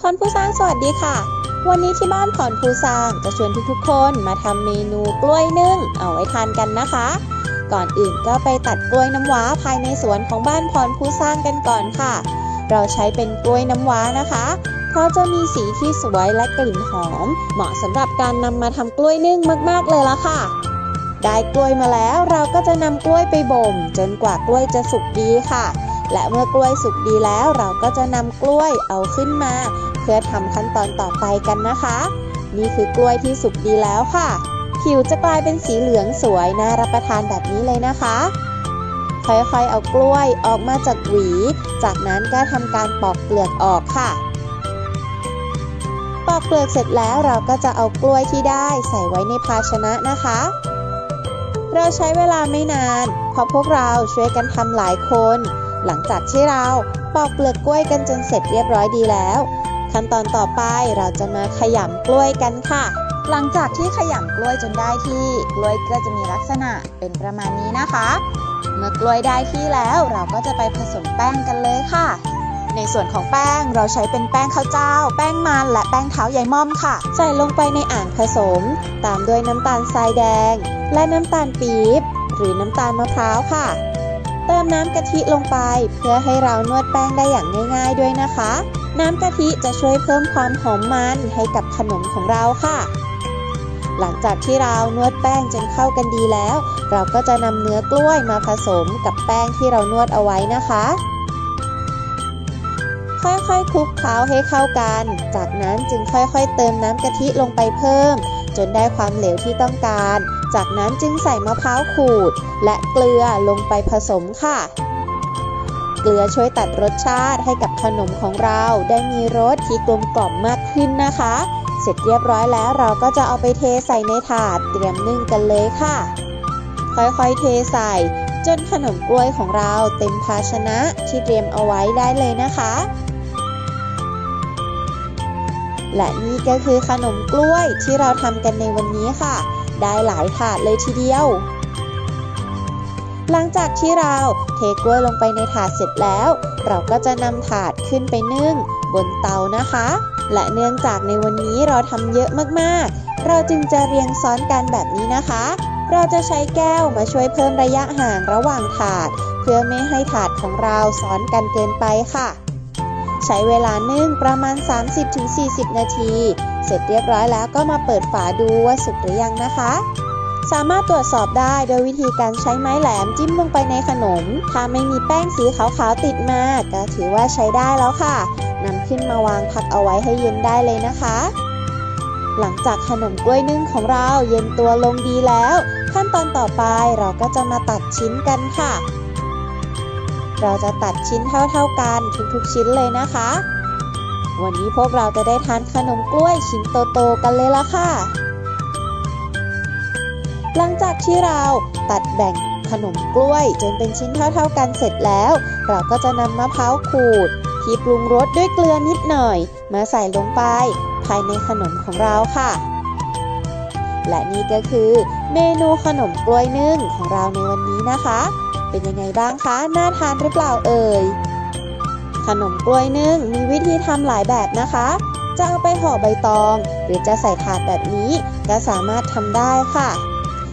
พรผู้สร้างสวัสดีค่ะ วันนี้ที่บ้านพรผู้สร้างจะชวนทุกๆคนมาทำเมนูกล้วยนึ่งเอาไว้ทานกันนะคะ ก่อนอื่นก็ไปตัดกล้วยน้ำว้าภายในสวนของบ้านพรผู้สร้างกันก่อนค่ะ เราใช้เป็นกล้วยน้ำว้านะคะ เพราะจะมีสีที่สวยและกลิ่นหอม เหมาะสำหรับการนำมาทำกล้วยนึ่งมากๆเลยละค่ะ ได้กล้วยมาแล้วเราก็จะนำกล้วยไปบ่ม จนกว่ากล้วยจะสุกดีค่ะ และเมื่อกล้วยสุกดีแล้วเราก็จะนำกล้วยเอาขึ้นมา เพื่อทำขั้นตอนต่อไปกันนะคะ นี่คือกล้วยที่สุกดีแล้วค่ะ ผิวจะกลายเป็นสีเหลืองสวยน่ารับประทานแบบนี้เลยนะคะ ค่อยๆเอากล้วยออกมาจากหวี จากนั้นก็ทำการปอกเปลือกออกค่ะปอกเปลือกเสร็จแล้วเราก็จะเอากล้วยที่ได้ใส่ไว้ในภาชนะนะคะ เราใช้เวลาไม่นานเพราะพวกเราช่วยกันทำหลายคน หลังจากที่เราปอกเปลือกกล้วยกันจนเสร็จเรียบร้อยดีแล้ว ขั้นตอนต่อไปเราจะมาขยำกล้วยกันค่ะ หลังจากที่ขยำกล้วยจนได้ที่กล้วยก็จะมีลักษณะเป็นประมาณนี้นะคะ เมื่อกล้วยได้ที่แล้วเราก็จะไปผสมแป้งกันเลยค่ะ ในส่วนของแป้งเราใช้เป็นแป้งข้าวเจ้า แป้งมันและแป้งเท้ายายม่อมค่ะ ใส่ลงไปในอ่างผสม ตามด้วยน้ำตาลทรายแดง และน้ำตาลปี๊บหรือน้ำตาลมะพร้าวค่ะ เติมน้ำกะทิลงไปเพื่อให้เรานวดแป้งได้อย่างง่าย ๆด้วยนะคะ น้ำกะทิจะช่วยเพิ่มความหอมมันให้กับขนมของเราค่ะ หลังจากที่เรานวดแป้งจนเข้ากันดีแล้ว เราก็จะนำเนื้อกล้วยมาผสมกับแป้งที่เรานวดเอาไว้นะคะ ค่อยๆคลุกเคล้าให้เข้ากัน จากนั้นจึงค่อยๆ เติมน้ำกะทิลงไปเพิ่ม จนได้ความเหลวที่ต้องการ จากนั้นจึงใส่มะพร้าวขูด และเกลือลงไปผสมค่ะ เกลือช่วยตัดรสชาติให้กับขนมของเราได้มีรสที่กลมกล่อมมากขึ้นนะคะ เสร็จเรียบร้อยแล้วเราก็จะเอาไปเทใส่ในถาดเตรียมนึ่งกันเลยค่ะ ค่อยๆเทใส่ จนขนมกล้วยของเราเต็มภาชนะที่เตรียมเอาไว้ได้เลยนะคะและนี่ก็คือขนมกล้วยที่เราทำกันในวันนี้ค่ะ ได้หลายถาดเลยทีเดียว หลังจากที่เราเทกล้วยลงไปในถาดเสร็จแล้ว เราก็จะนำถาดขึ้นไปนึ่งบนเตานะคะ และเนื่องจากในวันนี้เราทำเยอะมากๆ เราจึงจะเรียงซ้อนกันแบบนี้นะคะ เราจะใช้แก้วมาช่วยเพิ่มระยะห่างระหว่างถาด เพื่อไม่ให้ถาดของเราซ้อนกันเกินไปค่ะ ใช้เวลานึ่งประมาณ 30-40 นาที เสร็จเรียบร้อยแล้วก็มาเปิดฝาดูว่าสุกหรือยังนะคะ สามารถตรวจสอบได้โดยวิธีการใช้ไม้แหลมจิ้มลงไปในขนม ถ้าไม่มีแป้งสีขาวๆติดมาก็ถือว่าใช้ได้แล้วค่ะนำขึ้นมาวางพักเอาไว้ให้เย็นได้เลยนะคะ หลังจากขนมกล้วยนึ่งของเราเย็นตัวลงดีแล้ว ขั้นตอนต่อไปเราก็จะมาตัดชิ้นกันค่ะ เราจะตัดชิ้นเท่าๆกันทุกๆชิ้นเลยนะคะ วันนี้พวกเราจะได้ทานขนมกล้วยชิ้นโตๆกันเลยละค่ะ หลังจากที่เราตัดแบ่งขนมกล้วยจนเป็นชิ้นเท่าๆกันเสร็จแล้ว เราก็จะนำมะพร้าวขูด ที่ปรุงรสด้วยเกลือนิดหน่อย มาใส่ลงไป ภายในขนมของเราค่ะ และนี่ก็คือเมนูขนมกล้วยนึ่งของเราในวันนี้นะคะ เป็นยังไงบ้างคะ น่าทานหรือเปล่าเอ่ย ขนมกล้วยนึ่งมีวิธีทำหลายแบบนะคะ จะเอาไปห่อใบตอง หรือจะใส่ถาดแบบนี้ก็สามารถทำได้ค่ะ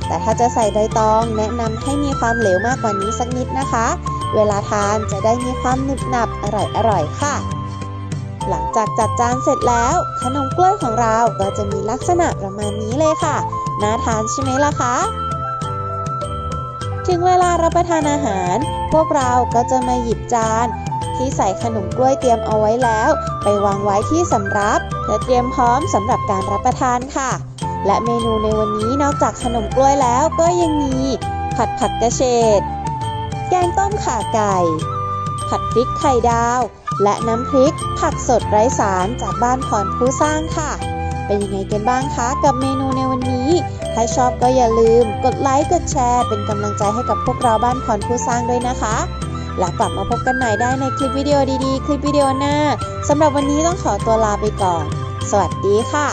แต่ถ้าจะใส่ใบตองแนะนำให้มีความเหลวมากกว่านี้สักนิดนะคะ เวลาทานจะได้มีความหนึบหนับอร่อยๆค่ะ หลังจากจัดจานเสร็จแล้ว ขนมกล้วยของเราก็จะมีลักษณะประมาณนี้เลยค่ะ น่าทานใช่ไหมล่ะคะถึงเวลารับประทานอาหาร พวกเราก็จะมาหยิบจาน ที่ใส่ขนมกล้วยเตรียมเอาไว้แล้ว ไปวางไว้ที่สำรับ และเตรียมพร้อมสำหรับการรับประทานค่ะ และเมนูในวันนี้นอกจากขนมกล้วยแล้วก็ยังมี ผัดผักกระเฉด แกงต้มข่าไก่ ผัดพริกไข่ดาว และน้ำพริก ผักสดไร้สารจากบ้านพรผู้สร้างค่ะ เป็นยังไงกันบ้างคะกับเมนูในวันนี้ ถ้าชอบก็อย่าลืม กดไลค์ กดแชร์ เป็นกำลังใจให้กับพวกเราบ้านพรผู้สร้างด้วยนะคะและกลับมาพบกันใหม่ได้ในคลิปวิดีโอดีๆ คลิปวิดีโอหน้า สำหรับวันนี้ต้องขอตัวลาไปก่อน สวัสดีค่ะ